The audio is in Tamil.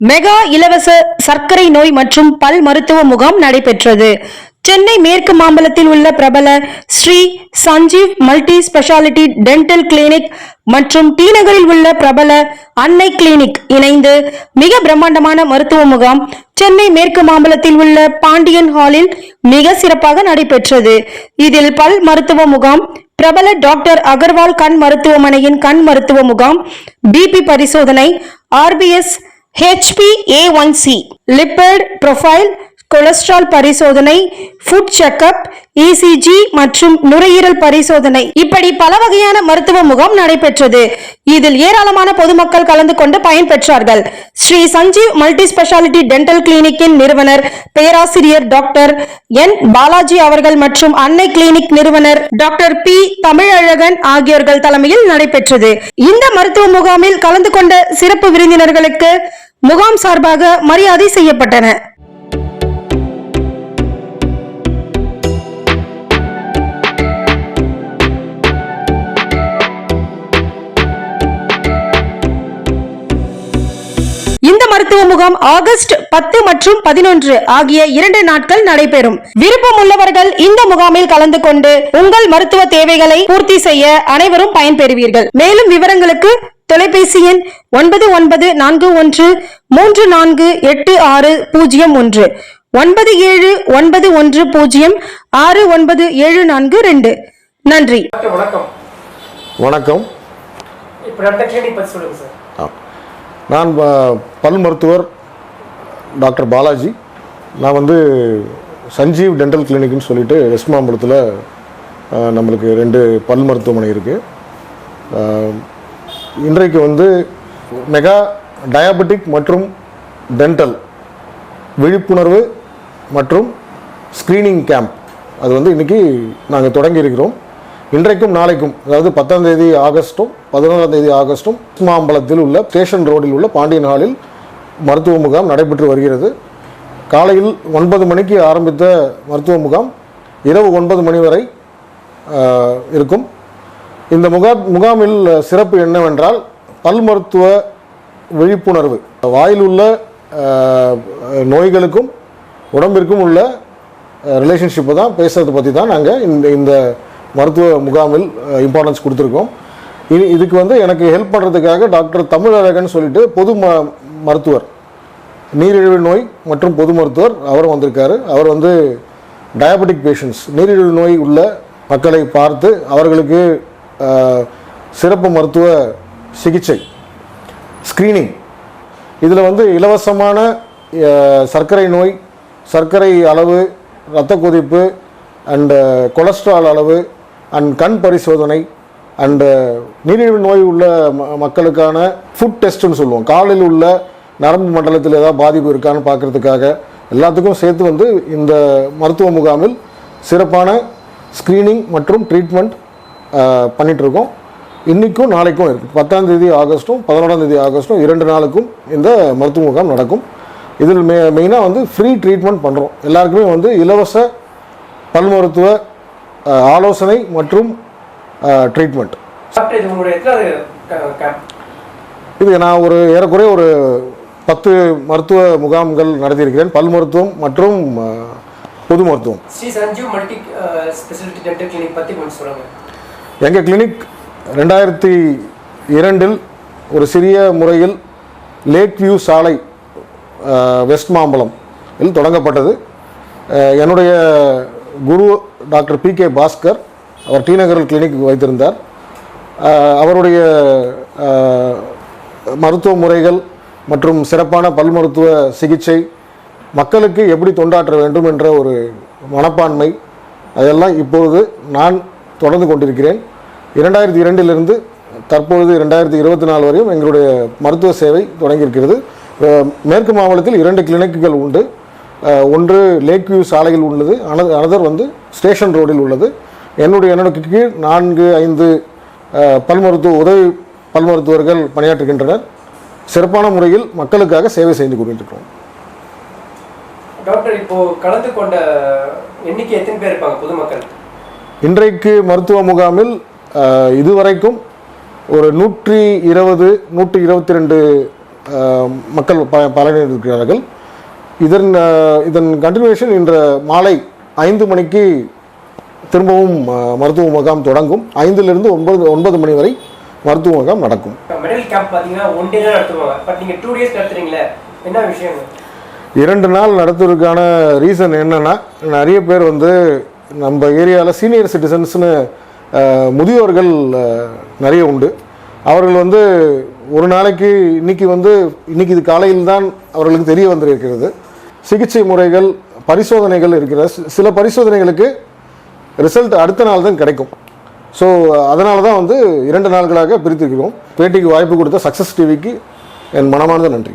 மெகா இலவச சர்க்கரை நோய் மற்றும் பல் மருத்துவ முகாம் நடைபெற்றது. சென்னை மேற்கு மாம்பலத்தில் உள்ள பிரபல Sri Sanjeev multi speciality dental clinic மற்றும் டி நகரில் உள்ள பிரபல அன்னை கிளினிக் இணைந்து மிக பிரம்மாண்டமான மருத்துவ முகாம் சென்னை மேற்கு மாம்பலத்தில் உள்ள பாண்டியன் ஹாலில் மிக சிறப்பாக நடைபெற்றது. இதில் பல் மருத்துவ முகாம் பிரபல டாக்டர் அகர்வால் கண் மருத்துவமனையின் கண் மருத்துவ முகாம் பிபி பரிசோதனை RBS H.P. A1C lipid profile cholesterol பரிசோதனை ஃபுட் செக்கப் இசிஜி மற்றும் நுரையீரல் பரிசோதனை. இப்படி பல வகையான மருத்துவ முகாம் நடைபெற்றது. இதில் ஏராளமான பொதுமக்கள் கலந்து கொண்டு பயன்பெற்றார்கள். Sri Sanjeev multi speciality dental கிளினிக்கின் நிறுவனர் பேராசிரியர் டாக்டர் என் பாலாஜி அவர்கள் மற்றும் அன்னை கிளினிக் நிறுவனர் டாக்டர் பி தமிழழகன் ஆகியோர்கள் தலைமையில் நடைபெற்றது. இந்த மருத்துவ முகாமில் கலந்து கொண்ட சிறப்பு விருந்தினர்களுக்கு முகாம் சார்பாக மரியாதை செய்யப்பட்டன. முகாம் ஆகஸ்ட் பத்து மற்றும் பதினொன்று ஆகிய இரண்டு நாட்கள் நடைபெறும். விருப்பம் உள்ளவர்கள் இந்த முகாமில் கலந்து கொண்டு உங்கள் மருத்துவ தேவைகளை பூர்த்தி செய்ய அனைவரும் பயன்பெறுவீர்கள். மேலும் விவரங்களுக்கு தொலைபேசி எண் ஒன்பது ஒன்பது நான்கு ஒன்று மூன்று நான்கு எட்டு ஆறு பூஜ்ஜியம் ஒன்று. ஒன்பது ஏழு ஒன்பது ஒன்று பூஜ்ஜியம் ஆறு ஒன்பது ஏழு நான்கு ரெண்டு. நன்றி. வணக்கம். வணக்கம். பற்றி சொல்லுங்க சார். நான் பல் மருத்துவர் டாக்டர் பாலாஜி. நான் வந்து சஞ்சீவ் டென்டல் கிளினிக்னு சொல்லிட்டு வெஸ்ட் மாம்பலத்தில் நம்மளுக்கு ரெண்டு பல் மருத்துவமனை இருக்குது இன்றைக்கு வந்து மெகா டயாபெட்டிக் மற்றும் டென்டல் விழிப்புணர்வு மற்றும் ஸ்க்ரீனிங் கேம்ப். அது வந்து இன்றைக்கி நாங்கள் தொடங்கி இருக்கிறோம் இன்றைக்கும் நாளைக்கும் அதாவது பத்தாம் தேதி ஆகஸ்ட்டும் பதினோராம் தேதி ஆகஸ்ட்டும் மாம்பலத்தில் உள்ள ஸ்டேஷன் ரோடில் உள்ள பாண்டியன் ஹாலில் மருத்துவ முகாம் நடைபெற்று வருகிறது. காலையில் ஒன்பது மணிக்கு ஆரம்பித்த மருத்துவ முகாம் இரவு ஒன்பது மணி வரை இருக்கும். இந்த முகா முகாமில் சிறப்பு என்னவென்றால் பல் மருத்துவ விழிப்புணர்வு வாயில் உள்ள நோய்களுக்கும் உடம்பிற்கும் உள்ள ரிலேஷன்ஷிப்பை தான் பேசுறது பற்றி தான் நாங்கள் இந்த இந்த மருத்துவ முகாமில் இம்பார்ட்டன்ஸ் கொடுத்துருக்கோம். இனி இதுக்கு வந்து எனக்கு ஹெல்ப் பண்ணுறதுக்காக டாக்டர் தமிழழகன் சொல்லிட்டு பொது ம மருத்துவர் நீரிழிவு நோய் மற்றும் பொது மருத்துவர் அவர் வந்திருக்காரு. அவர் வந்து டயபெட்டிக் பேஷண்ட்ஸ் நீரிழிவு நோய் உள்ள மக்களை பார்த்து அவர்களுக்கு சிறப்பு மருத்துவ சிகிச்சை ஸ்க்ரீனிங் இதில் வந்து இலவசமான சர்க்கரை நோய் சர்க்கரை அளவு இரத்த கொதிப்பு அண்டு கொலஸ்ட்ரால் அளவு அண்ட் கண் பரிசோதனை அண்டு நீரிழிவு நோய் உள்ள ம- மக்களுக்கான ஃபுட் டெஸ்ட்டுன்னு சொல்லுவோம். காலில் உள்ள நரம்பு மண்டலத்தில் ஏதாவது பாதிப்பு இருக்கான்னு பார்க்குறதுக்காக எல்லாத்துக்கும் சேர்த்து வந்து இந்த மருத்துவ முகாமில் சிறப்பான ஸ்க்ரீனிங் மற்றும் ட்ரீட்மெண்ட் பண்ணிகிட்ருக்கோம் இன்றைக்கும் நாளைக்கும் இருக்குது பத்தாம் தேதி ஆகஸ்ட்டும் பதினோராம் தேதி ஆகஸ்ட்டும் இரண்டு நாளுக்கும் இந்த மருத்துவ முகாம் நடக்கும். இதில் மெ மெயினாக வந்து ஃப்ரீ ட்ரீட்மெண்ட் பண்ணுறோம் எல்லாருக்குமே வந்து இலவச பல் மருத்துவ ஆலோசனை மற்றும் ட்ரீட்மெண்ட் இது நான் ஒரு ஏறக்குறைய ஒரு பத்து மருத்துவ முகாம்கள் நடத்தியிருக்கிறேன். பல் மருத்துவம் மற்றும் பொது மருத்துவம். Sri Sanjeev multi speciality dental clinic பற்றி கொஞ்சம் சொல்லுங்க. எங்கள் கிளினிக் ரெண்டாயிரத்தி இரண்டில் ஒரு சிறிய முறையில் லேக் வியூ சாலை வெஸ்ட் மாம்பலம் இல் தொடங்கப்பட்டது. என்னுடைய குரு டாக்டர் பி கே பாஸ்கர் அவர் டி நகரில் கிளினிக் வைத்திருந்தார். அவருடைய மருத்துவ முறைகள் மற்றும் சிறப்பான பல் மருத்துவ சிகிச்சை மக்களுக்கு எப்படி தொண்டாற்ற வேண்டும் என்ற ஒரு மனப்பான்மை அதெல்லாம் இப்பொழுது நான் தொடர்ந்து கொண்டிருக்கிறேன். இரண்டாயிரத்தி இரண்டிலிருந்து தற்பொழுது இரண்டாயிரத்தி இருபத்தி நாலு வரையும் எங்களுடைய மருத்துவ சேவை தொடங்கியிருக்கிறது. மேற்கு மாவட்டத்தில் இரண்டு கிளினிக்குகள் உண்டு. ஒன்று லேக் வியூ சாலையில் உள்ளது அனதர் அனதர் வந்து ஸ்டேஷன் ரோடில் உள்ளது. என்னுடைய என்னோட கீழ் நான்கு ஐந்து பல் மருத்துவ உதவி பல் மருத்துவர்கள் பணியாற்றுகின்றனர். சிறப்பான முறையில் மக்களுக்காக சேவை செய்து கொண்டிருக்கிறோம். டாக்டர் இப்போ கலந்து கொண்ட எண்ணிக்கை எத்தனை பேர் இருப்பாங்க பொதுமக்கள்? இன்றைக்கு மருத்துவ முகாமில் இதுவரைக்கும் ஒரு நூற்றி இருபது நூற்றி இருபத்தி ரெண்டு மக்கள் ப பலனிருக்கிறார்கள். இதன் இதன் கண்டினியூஷன் இன்று மாலை ஐந்து மணிக்கு திரும்பவும் மருத்துவ முகாம் தொடங்கும். ஐந்திலிருந்து ஒன்பது ஒன்பது மணி வரை மருத்துவ முகாம் நடக்கும். இரண்டு நாள் நடத்துவதற்கான ரீசன் என்னன்னா நிறைய பேர் வந்து நம்ம ஏரியாவில் சீனியர் சிட்டிசன்ஸ்னு முதியோர்கள் நிறைய உண்டு. அவர்கள் வந்து ஒரு நாளைக்கு இன்னைக்கு வந்து இன்னைக்கு இது காலையில் தான் அவர்களுக்கு தெரிய வந்திருக்கிறது. சிகிச்சை முறைகள் பரிசோதனைகள் இருக்கிற சில பரிசோதனைகளுக்கு ரிசல்ட் அடுத்த நாள் தான் கிடைக்கும். ஸோ அதனால தான் வந்து இரண்டு நாள்களாக பிரித்திருக்கிறோம். பேட்டிக்கு வாய்ப்பு கொடுத்த சக்ஸஸ் டிவிக்கு என் மனமானது நன்றி.